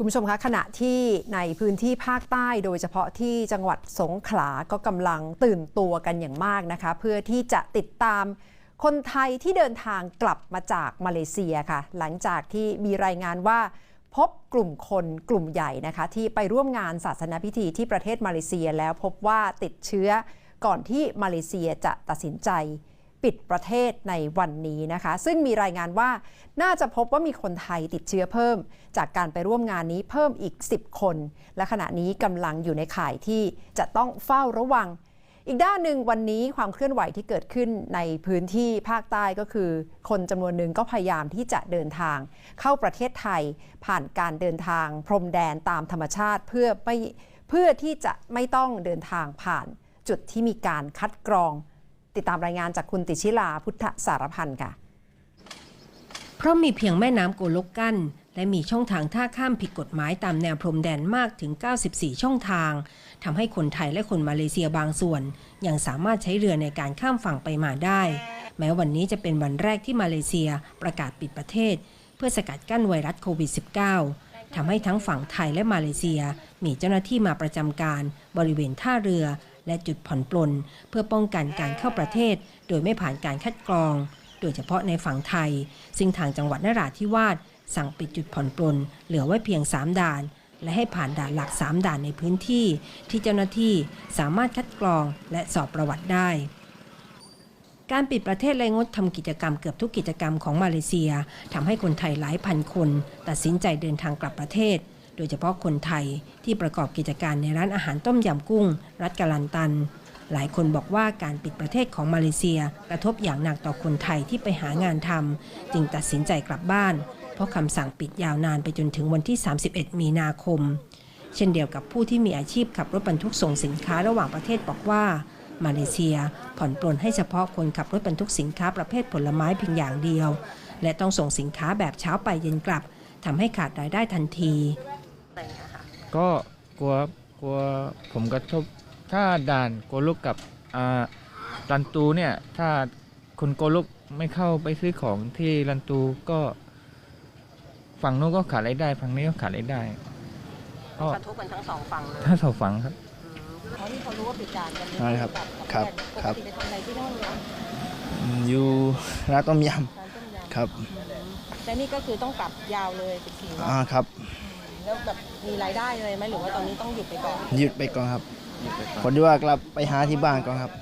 คุณผู้ชมคะขณะที่ในพื้นที่ภาคใต้โดยเฉพาะที่จังหวัดสงขลาก็กำลังตื่นตัวกันอย่างมากนะคะ เพื่อที่จะติดตามคนไทยที่เดินทางกลับมาจากมาเลเซียค่ะ หลังจากที่มีรายงานว่าพบกลุ่มคนกลุ่มใหญ่นะคะ ที่ไปร่วมงานศาสนาพิธีที่ประเทศมาเลเซียแล้วพบว่าติดเชื้อก่อนที่มาเลเซียจะตัดสินใจ ปิดประเทศในวันนี้นะคะ ซึ่งมีรายงานว่าน่าจะพบว่ามีคนไทยติดเชื้อเพิ่ม จากการไปร่วมงานนี้เพิ่มอีก 10 คน และขณะนี้กำลังอยู่ในข่ายที่จะต้องเฝ้าระวัง อีกด้านหนึ่งวันนี้ความเคลื่อนไหวที่เกิดขึ้นในพื้นที่ภาคใต้ก็คือ คนจำนวนหนึ่งก็พยายามที่จะเดินทาง เข้าประเทศไทยผ่านการเดินทาง พรมแดนตามธรรมชาติเพื่อไม่เพื่อที่จะไม่ต้องเดินทางผ่านจุดที่มีการคัดกรอง ติดตามรายงานจากคุณติชิลาพุทธสารพันธ์ค่ะ เพราะมีเพียงแม่น้ำโกลกกั้นและมีช่องทางท่าข้ามผิดกฎหมายตามแนวพรมแดนมากถึง 94 ช่องทางทำให้คนไทยและคนมาเลเซียบางส่วน ยังสามารถใช้เรือในการข้ามฝั่งไปมาได้ แม้วันนี้จะเป็นวันแรกที่มาเลเซียประกาศปิดประเทศ เพื่อสกัดกั้นไวรัสโควิด -19 ทำให้ทั้งฝั่งไทยและมาเลเซีย มีเจ้าหน้าที่มาประจำการบริเวณท่าเรือ และจุดผ่อนปลน เพื่อป้องกันการเข้าประเทศ โดยไม่ผ่านการคัดกรอง โดยเฉพาะในฝั่งไทย ซึ่งทางจังหวัดนราธิวาสสั่งปิดจุดผ่อนปลน เหลือไว้เพียง 3 ด่าน และให้ผ่านด่านหลัก 3 ด่านในพื้นที่ ที่เจ้าหน้าที่สามารถคัดกรองและสอบประวัติได้ การปิดประเทศและงดทำกิจกรรมเกือบทุกกิจกรรมของมาเลเซียทำให้คนไทยหลายพันคน ตัดสินใจเดินทางกลับประเทศ โดยเฉพาะคนไทยที่ประกอบกิจการในร้านอาหารต้มยำกุ้ง รัฐกาลันตัน หลายคนบอกว่าการปิดประเทศของมาเลเซีย กระทบอย่างหนักต่อคนไทยที่ไปหางานทำจึงตัดสินใจกลับบ้าน เพราะคำสั่งปิดยาวนานไปจนถึงวันที่ 31 มีนาคม เช่นเดียวกับผู้ที่มีอาชีพขับรถบรรทุกส่งสินค้าระหว่างประเทศบอกว่า มาเลเซีย ผ่อนปลนให้เฉพาะคนขับรถบรรทุกสินค้าประเภทผลไม้เพียงอย่างเดียว และต้องส่งสินค้าแบบเช้าไปเย็นกลับทำให้ขาดรายได้ทันที ก็กลัวกลัวผมกระทบถ้าด่านโกลุกกับอ่าลันตูเนี่ยถ้าคนโกลุกไม่เข้าไปซื้อของที่ลันตูก็ฝั่งนู้นก็ขาดรายได้ฝั่งนี้ก็ขาดรายได้ก็กระทบกันทั้งสองฝั่งเลยถ้าสองฝั่งครับ เพราะที่เขารู้ว่าปิดด่านกันใช่ครับครับครับปกติไปทำอะไรที่นู่นเหรออืมอยู่ร้านต้มยร้านต้มยำครับำแต่นี่ก็คือต้องกลับยาวเลย14วันอ่าครับแล้วแบบมีรายได้เลยไหมหรือว่าตอนนี้ต้องหยุดไปก่อน หยุดไปก่อนครับผมดีว่ากลับไปหาที่บ้านก่อนครับ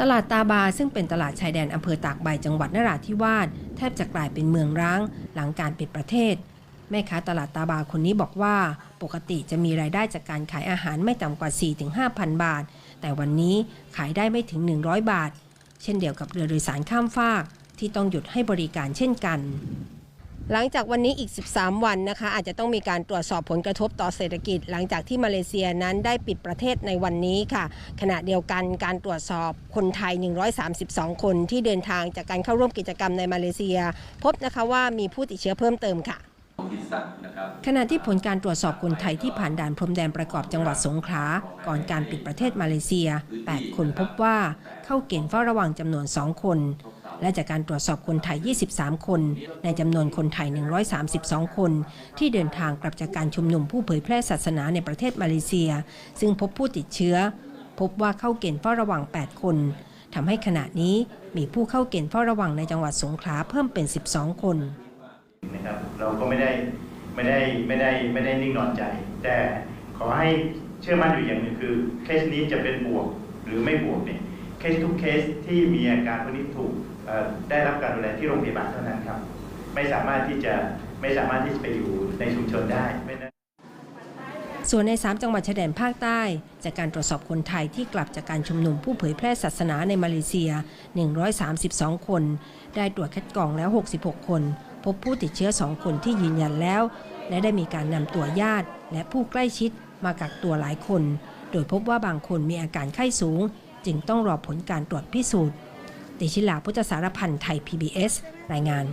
ตลาดตาบาซึ่งเป็นตลาดชายแดนอำเภอตากใบจังหวัดนราธิวาสแทบจะกลายเป็นเมืองร้างหลังการปิดประเทศ แม่ค้าตลาดตาบาคนนี้บอกว่า ปกติจะมีรายได้จากการขายอาหารไม่ต่ำกว่า 4-5,000 บาท แต่วันนี้ขายได้ไม่ถึง 100 บาท เช่นเดียวกับเรือโดยสารข้ามฟาก ที่ต้องหยุดให้บริการเช่นกัน หลังจากวันนี้อีก 13 วันนะคะ อาจจะต้องมีการตรวจสอบผลกระทบต่อเศรษฐกิจ หลังจากที่มาเลเซียนั้นได้ปิดประเทศในวันนี้ค่ะ ขณะเดียวกันการตรวจสอบคนไทย 132 คนที่เดินทางจากการเข้าร่วมกิจกรรมในมาเลเซีย พบนะคะว่ามีผู้ติดเชื้อเพิ่มเติมค่ะ ขณะที่ผลการตรวจสอบคนไทยที่ผ่านด่านพรมแดนประกอบจังหวัดสงขลาก่อนการปิดประเทศมาเลเซีย 8 คนพบว่าเข้าเกณฑ์เฝ้าระวังจำนวน 2 คน และจากการตรวจสอบคนไทย 23 คน ในจำนวนคนไทย 132 คน ที่เดินทางกลับจากการชุมนุมผู้เผยแพร่ศาสนาในประเทศมาเลเซีย ซึ่งพบผู้ติดเชื้อ พบว่าเข้าเกณฑ์เฝ้าระวัง 8 คนทำให้ขณะนี้มีผู้เข้าเกณฑ์เฝ้าระวังในจังหวัดสงขลาเพิ่มเป็น 12 คน นะครับ เราก็ไม่ได้ไม่ได้ไม่ได้ไม่ได้นิ่งนอนใจ แต่ขอให้เชื่อมั่นอยู่อย่างหนึ่งคือเคสนี้จะเป็นบวกหรือไม่บวกเนี่ยเคสทุกเคสที่มีอาการพวกนี้ถูกได้รับการดูแลที่โรงพยาบาลเท่านั้นครับ ไม่สามารถที่จะไม่สามารถที่จะไปอยู่ในชุมชนได้ไม่นั้ส่วนใน 3 จังหวัดชายแดนภาคใต้ จากการตรวจสอบคนไทยที่กลับจากการชุมนุมผู้เผยแพร่ศาสนาในมาเลเซีย 132 คน ได้ตรวจคัดกรองแล้ว 66 คน พบผู้ติดเชื้อสองคนที่ยืนยันแล้ว และได้มีการนำตัวญาติ และผู้ใกล้ชิดมากักตัวหลายคน โดยพบว่าบางคนมีอาการไข้สูง จึงต้องรอผลการตรวจพิสูจน์ติชิลาพุทธสารพันธ์ไทย PBS รายงาน